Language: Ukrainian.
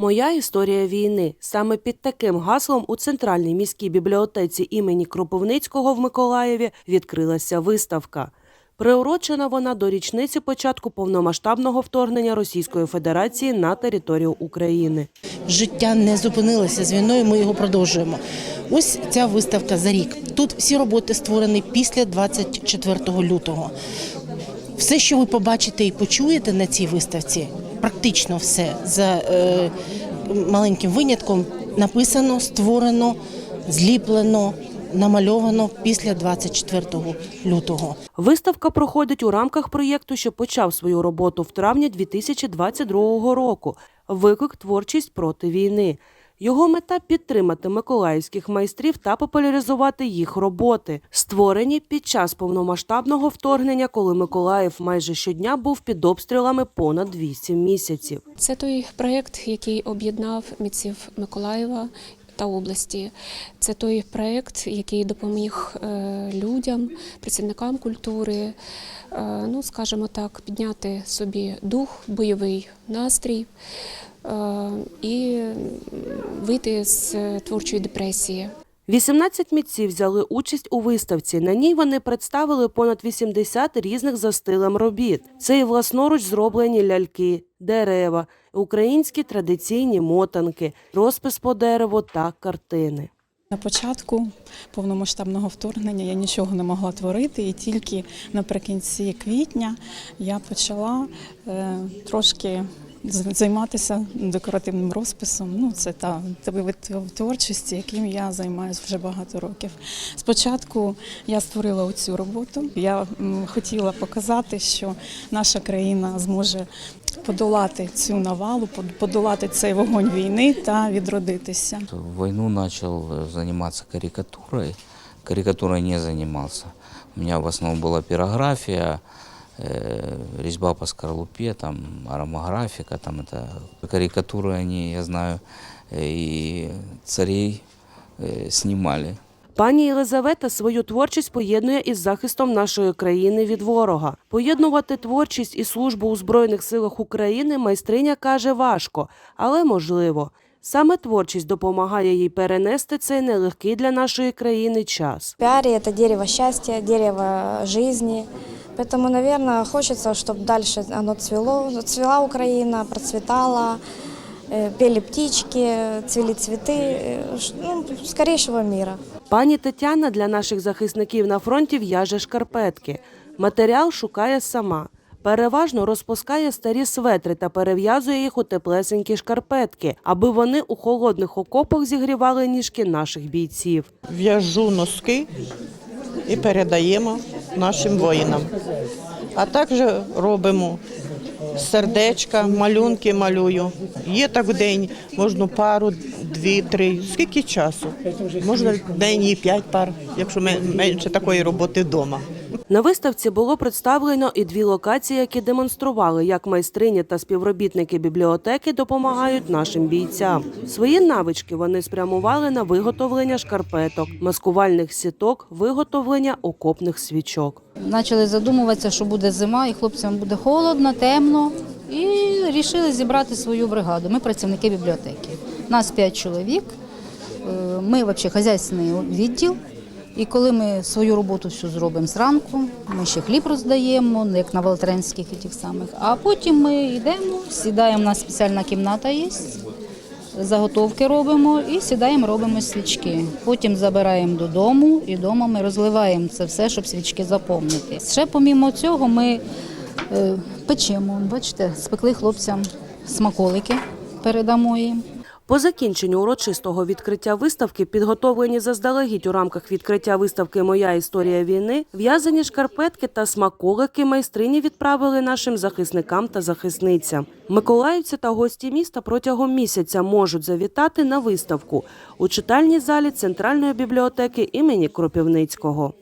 Моя історія війни. Саме під таким гаслом у центральній міській бібліотеці імені Кропивницького в Миколаєві відкрилася виставка. Приурочена вона до річниці початку повномасштабного вторгнення Російської Федерації на територію України. Життя не зупинилося з війною. Ми його продовжуємо. Ось ця виставка за рік. Тут всі роботи створені після 24 лютого. Все, що ви побачите і почуєте на цій виставці, практично все за е, маленьким винятком написано, створено, зліплено, намальовано після 24 лютого. Виставка проходить у рамках проєкту, що почав свою роботу в травні 2022 року. Виклик творчість проти війни. Його мета підтримати миколаївських майстрів та популяризувати їх роботи, створені під час повномасштабного вторгнення, коли Миколаїв майже щодня був під обстрілами понад 8 місяців. Це той проєкт, який об'єднав митців Миколаєва та області. Це той проєкт, який допоміг е, людям, працівникам культури, е, ну скажімо так, підняти собі дух, бойовий настрій е, і вийти з е, творчої депресії. 18 митців взяли участь у виставці. На ній вони представили понад 80 різних за стилем робіт. Це і власноруч зроблені ляльки, дерева, українські традиційні мотанки, розпис по дереву та картини. На початку повномасштабного вторгнення я нічого не могла творити, і тільки наприкінці квітня я почала е, трошки займатися декоративним розписом. Ну, це та той вид творчості, яким я займаюся вже багато років. Спочатку я створила оцю роботу. Я м, хотіла показати, що наша країна зможе подолати цю навалу, под- подолати цей вогонь війни та відродитися. В войну начал э, заниматься карикатурой. Карикатурой не занимался. У меня в основном была пирография, э, резьба по скорлупе, там аромаграфика, там это карикатуры они, я знаю, э, и царей э, снимали. Пані Єлизавета свою творчість поєднує із захистом нашої країни від ворога. Поєднувати творчість і службу у Збройних силах України майстриня каже важко, але можливо. Саме творчість допомагає їй перенести цей нелегкий для нашої країни час. Пиаре – это дерево счастья, дерево жизни. Поэтому, наверное, хочется, чтобы дальше оно цвело. Цвела Украина, процветала, э, пели птички, цвели цветы. э, ш- Ну, скорейшего мира. Пані Тетяна для наших захисників на фронті в'яже шкарпетки. Матеріал шукає сама. Переважно розпускає старі светри та перев'язує їх у теплесенькі шкарпетки, аби вони у холодних окопах зігрівали ніжки наших бійців. в'яжу носки і передаємо нашим воїнам. А також робимо сердечка, малюнки малюю. Є так в день, можна пару, дві, три. Скільки часу? Можна в день і п'ять пар, якщо мен- менше такої роботи вдома. На виставці було представлено і дві локації, які демонстрували, як майстрині та співробітники бібліотеки допомагають нашим бійцям. Свої навички вони спрямували на виготовлення шкарпеток, маскувальних сіток, виготовлення окопних свічок. Почали задумуватися, що буде зима, і хлопцям буде холодно, темно. І вирішили зібрати свою бригаду. Ми працівники бібліотеки. Нас п'ять чоловік. Е, Ми взагалі хазяйственний відділ. І коли ми свою роботу всю зробимо зранку, ми ще хліб роздаємо, як на волонтерських і тих самих. А потім ми йдемо, сідаємо, у нас спеціальна кімната є, заготовки робимо і сідаємо, робимо свічки. Потім забираємо додому і вдома ми розливаємо це все, щоб свічки заповнити. Ще помімо цього ми е, печемо. Бачите, спекли хлопцям смаколики, передамо їм. По закінченню урочистого відкриття виставки, підготовлені заздалегідь у рамках відкриття виставки Моя історія війни, в'язані шкарпетки та смаколики майстрині відправили нашим захисникам та захисницям. Миколаївці та гості міста протягом місяця можуть завітати на виставку у читальній залі Центральної бібліотеки імені Кропивницького.